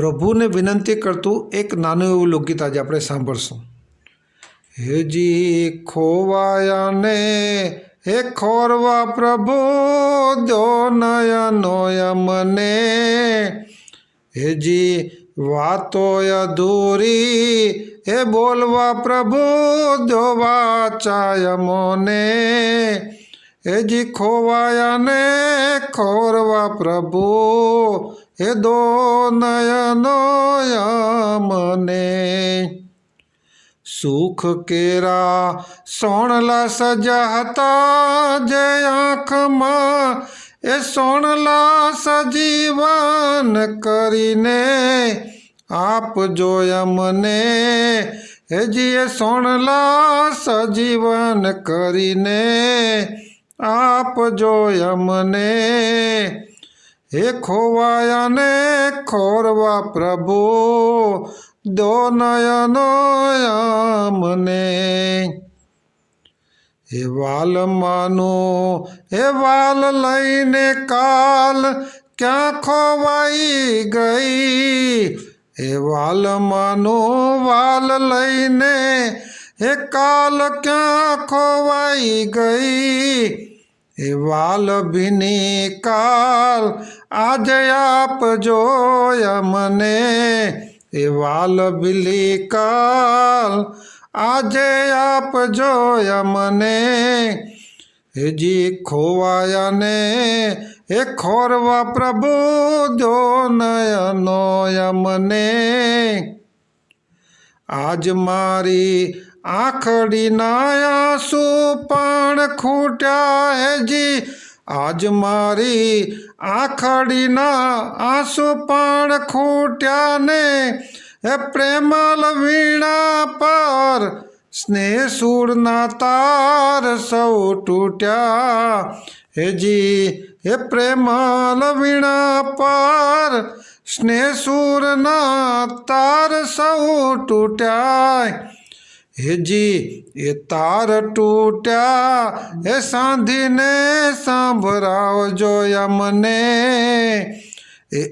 પ્રભુને વિનંતી કરતું એક નાનું એવું લોકગીત આજે આપણે સાંભળશું. હેજી ખોવાયાને, હે ખોરવા પ્રભુ, દો નયનો મને હેજી વાતો અધૂરી, હે બોલવા પ્રભુ, દો વાચાય મને હેજી ખોવાયાને ખોરવા પ્રભુ, હે દો નયનો મને સુખ કેરા સોણલા સજા હતા જે આંખમાં, એ સોણલા સજીવન કરીને આપ જોયા મને હેજી એ સોણલા સજીવન કરીને આપ જોયા મને હે ખોવાયાને ખોરવા પ્રભુ દો નયનો અમને. હે વાલ માનો, હે વાલ લઈને કાલ ક્યાં ખોવાઈ ગઈ? હે વાલ માનો, વાલ લઈને હે કાલ ક્યાં ખોવાઈ ગઈ? એ વાલ ભીની કાલ આજે આપ જોયા મને. એ વાલ ભીલી કાલ આજે આપ જોયા મને. હેજી ખોવાયાને, હે ખોરવા પ્રભુ દો નયનો મને. આજ મારી આખડી આંસુ પણ ખૂટ્યા હેજી આજ મારી આખડીના આંસુ પણ ખૂટ્યા ને હે પ્રેમલ વીણા પર. સ્નેહ સૂરના તાર સૌ તૂટ્યા. હેજી હે પ્રેમલ વીણા પર. સ્નેહ સૂરના તાર સૌ તૂટ્યા હેજી એ તાર તૂટ્યા, એ સાંધીને સાંભળાવજો મને.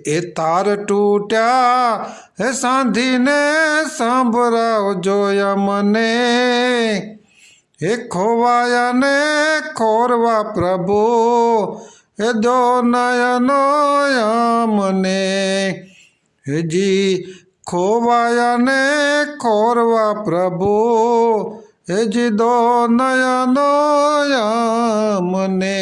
એ તાર તૂટ્યા હે સાંધીને સાંભળાવજો મને. હે ખોવાયાને ખોરવા પ્રભુ હે દો નયનો મને હેજી ખોવાયાને ખોરવા પ્રભુ હેજી દો નયનો મને